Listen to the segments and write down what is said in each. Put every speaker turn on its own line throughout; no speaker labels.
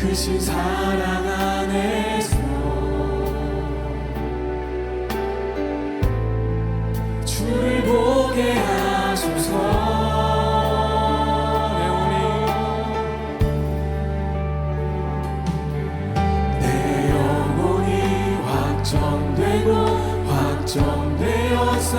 크신 사랑 안에서 주를 보게 하소서. 내, 영혼이 확정되고 확정되었사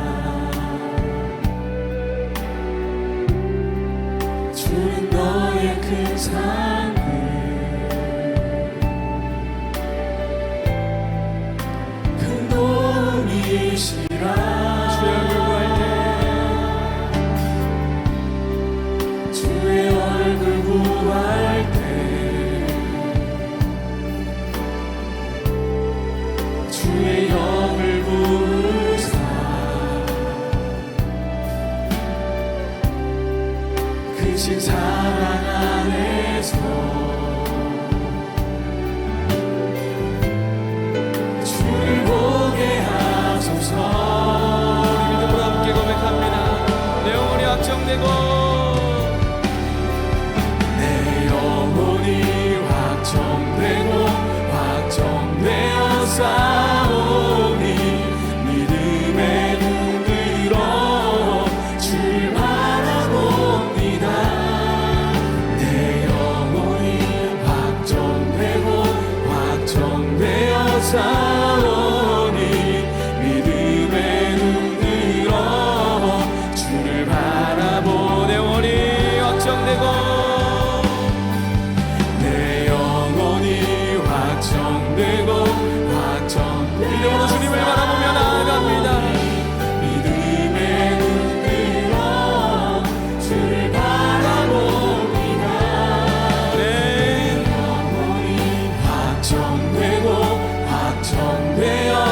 time. 확정되고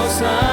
close.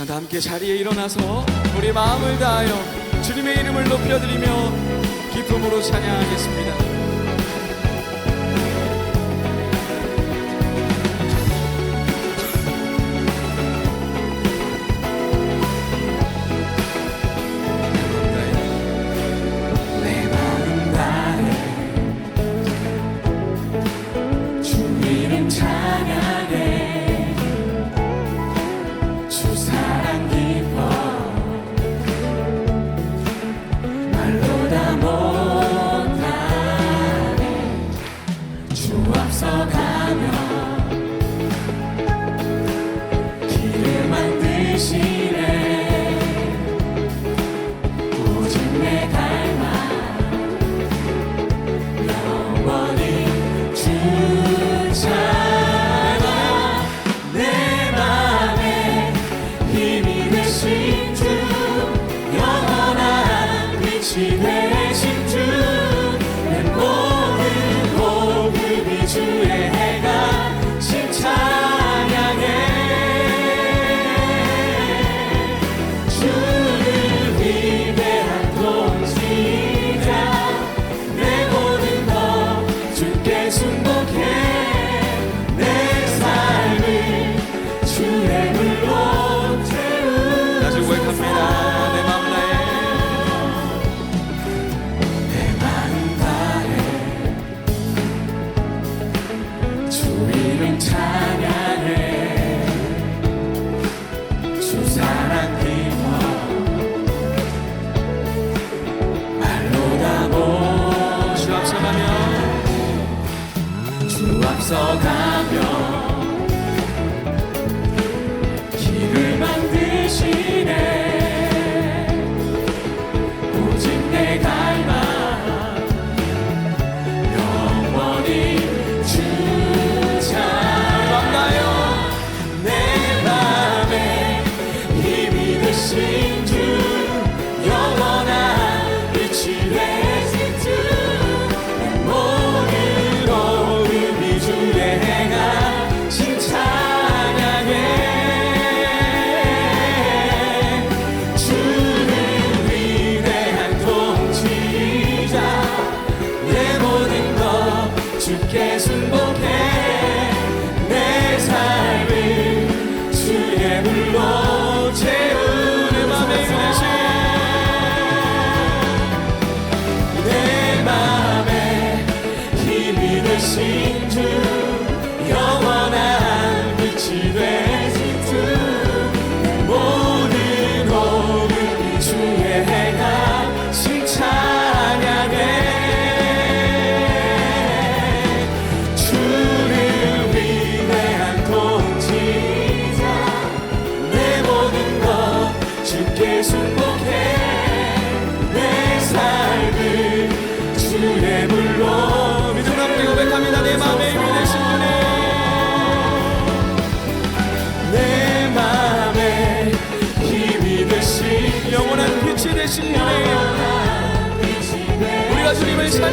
시간 다 함께 자리에 일어나서 우리 마음을 다하여 주님의 이름을 높여드리며 기쁨으로 찬양하겠습니다.
she made.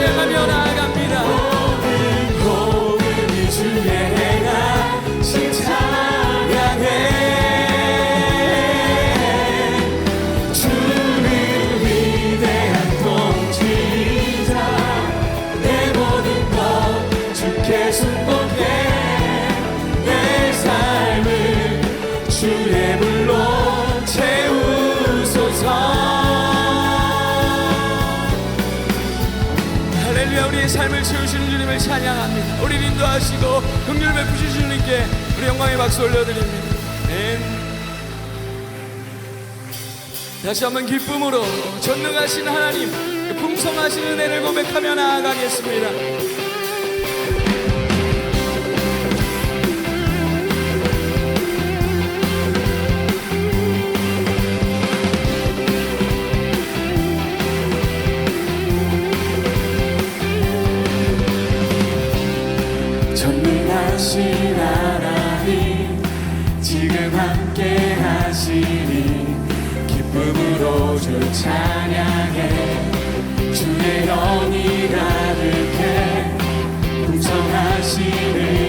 della mia
사랑하시고 긍휼 베푸실 주님께 우리 영광의 박수 올려드립니다. 네. 다시 한번 기쁨으로 전능하신 하나님 그 풍성하신 은혜를 고백하며 나아가겠습니다.
당신 하나님 지금 함께 하시니 기쁨으로 주 찬양해. 주의 영이 가득해. 풍성하시는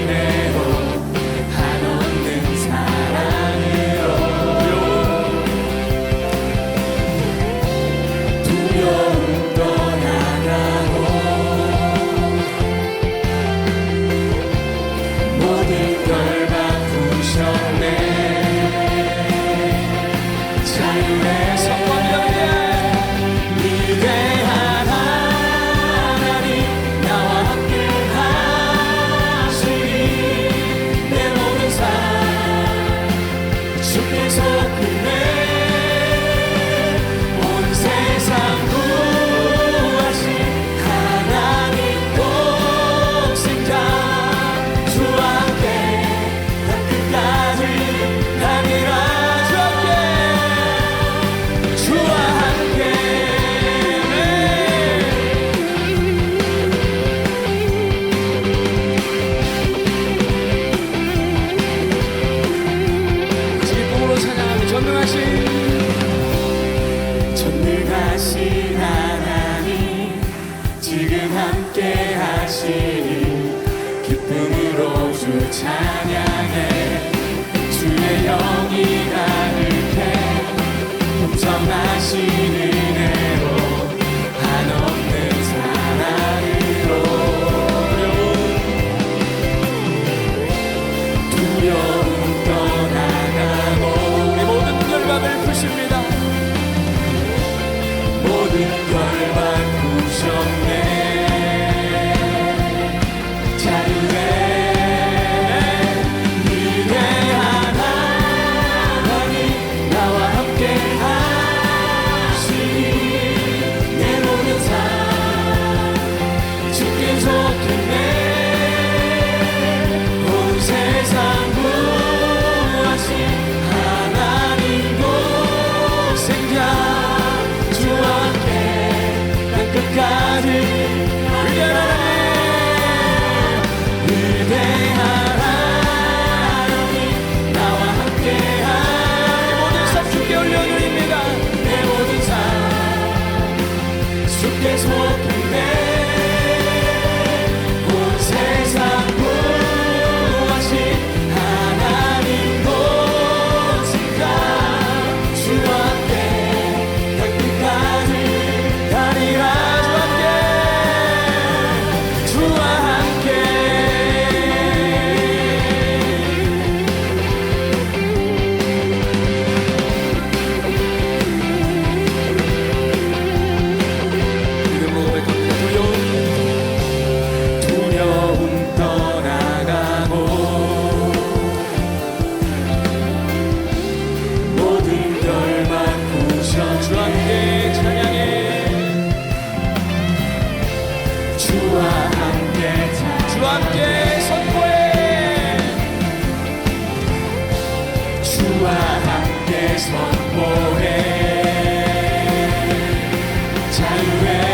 and red.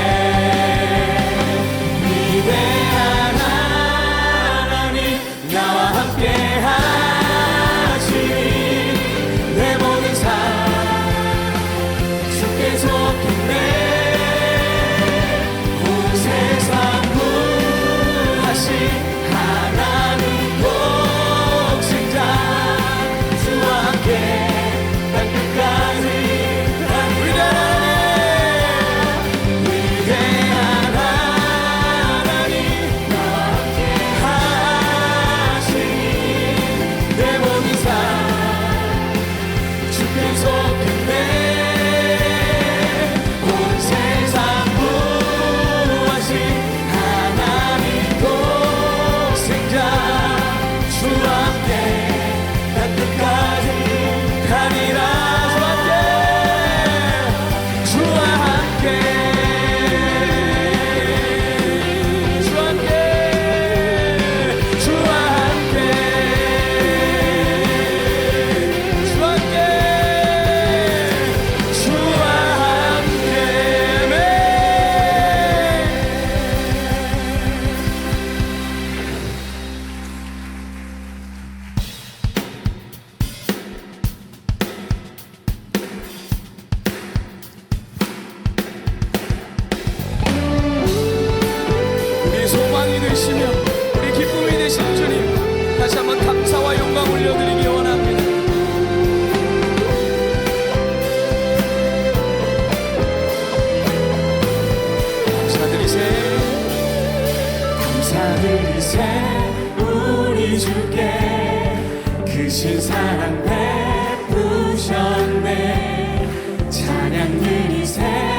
새 우리 주께 그신 사랑 베푸셨네. 찬양 드리세.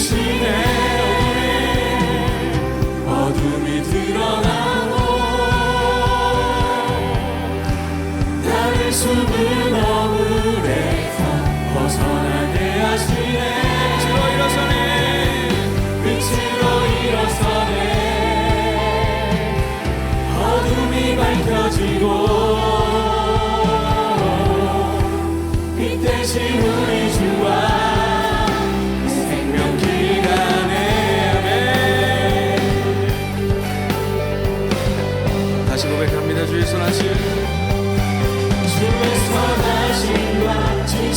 대신에 어둠이 드러나고 나를 숨은 어울에서 벗어나게 하시네.
빛
대신 우리 주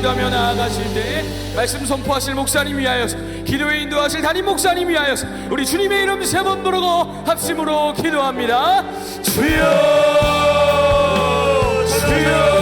기도하며 나아가실 때 말씀 선포하실 목사님 위하여서 기도에 인도하실 담임 목사님 위하여서 우리 주님의 이름 세 번 부르고 합심으로 기도합니다. 주여 주여.